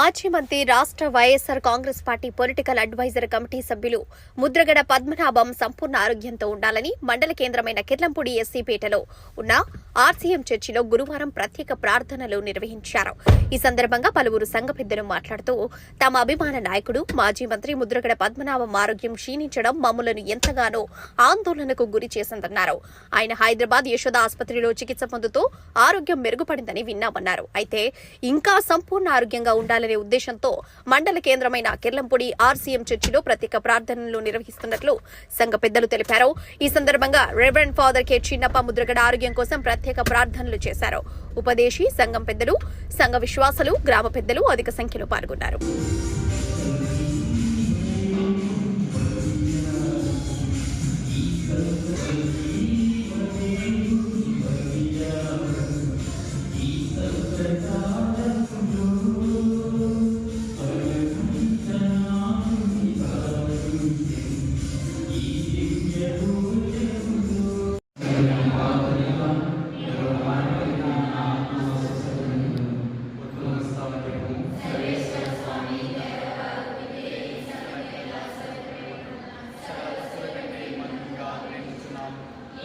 మాజీ మంత్రి రాష్ట్ర YSR Congress party political advisor committee సభ్యులు ముద్రగడ పద్మనాభం సంపూర్ణ ఆరోగ్యంతో ఉండాలని మండల కేంద్రమైన కిర్లంపూడి ఎస్సీపేటలో ఉన్న ఆర్సీఎం చర్చిలో గురువారం ప్రత్యేక ప్రార్థనలు నిర్వహించారు. ఈ సందర్భంగా పలువురు సంఘ పెద్దలు మాట్లాడుతూ తమ అభిమాన నాయకుడు మాజీ మంత్రి ముద్రగడ పద్మనాభం ఆరోగ్యం క్షీణించడం మమ్మలను ఎంతగానో ఆందోళనకు గురి చేసిందన్నారు. ఆయన హైదరాబాద్ యశోద ఆసుపత్రిలో చికిత్స పొందుతూ ఆరోగ్యం మెరుగుపడిందని విన్నామన్నారు. అయితే ఇంకా సంపూర్ణ ఆరోగ్యంగా ఉండాలని ఉద్దేశంతో మండల కేంద్రమైన కిర్లంపూడి ఆర్సీఎం చర్చిలో ప్రత్యేక ప్రార్థనలు నిర్వహిస్తున్నట్లు సంఘ పెద్దలు తెలిపారు. ఈ సందర్భంగా రెవరెండ్ ఫాదర్ కె చిన్నప్ప ముద్రగడ ఆరోగ్యం కోసం ప్రత్యేక ప్రార్థనలు చేశారు. ఉపదేశి సంఘం పెద్దలు సంఘ విశ్వాసులు గ్రామ పెద్దలు అధిక సంఖ్యలో పాల్గొన్నారు.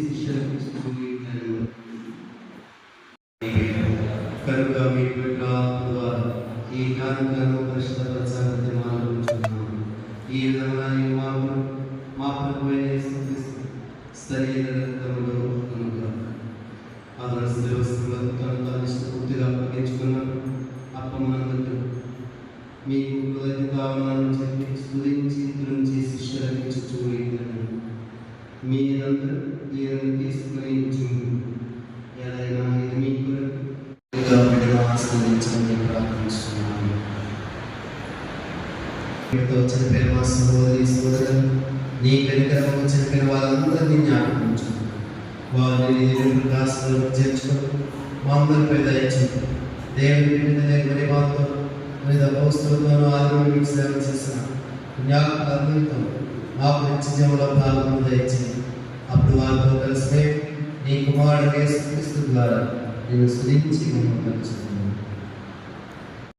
శిష్యులకు చూపించారు కనుక మీ బిడ్డ ద్వారా ఈ కానుకను పరిశుభ్రపరచాలని మాట్లాడుతున్నాను ఈ విధంగా ఈ మాకు మా ప్రభు యేసుక్రీస్తు శరీర రక్తములు మీరందరూ దీనిని తీసుకుని ఏదైనా ఇది మీ కొరకు ఆస్వాదించమని ప్రార్థిస్తున్నాను. మీతో చనిపోయిన మా సహోదరి సోదరులు నీ కనికరము చనిపోయిన వాళ్ళందరినీ జ్ఞాపకం వారిని ప్రకాశంలో చేర్చుకొని మా అందరిపై దయచేయండి దేవుని బిడ్డ మాతో. వివిధ సేవ చేసిన మాకు నిత్య జీవంలో పాల్గొని దయచేయండి. అప్పుడు వారితో కలిసి నీ కుమారుడు యేసుక్రీస్తు ద్వారా నేను స్తుతించి మమ్మల్ని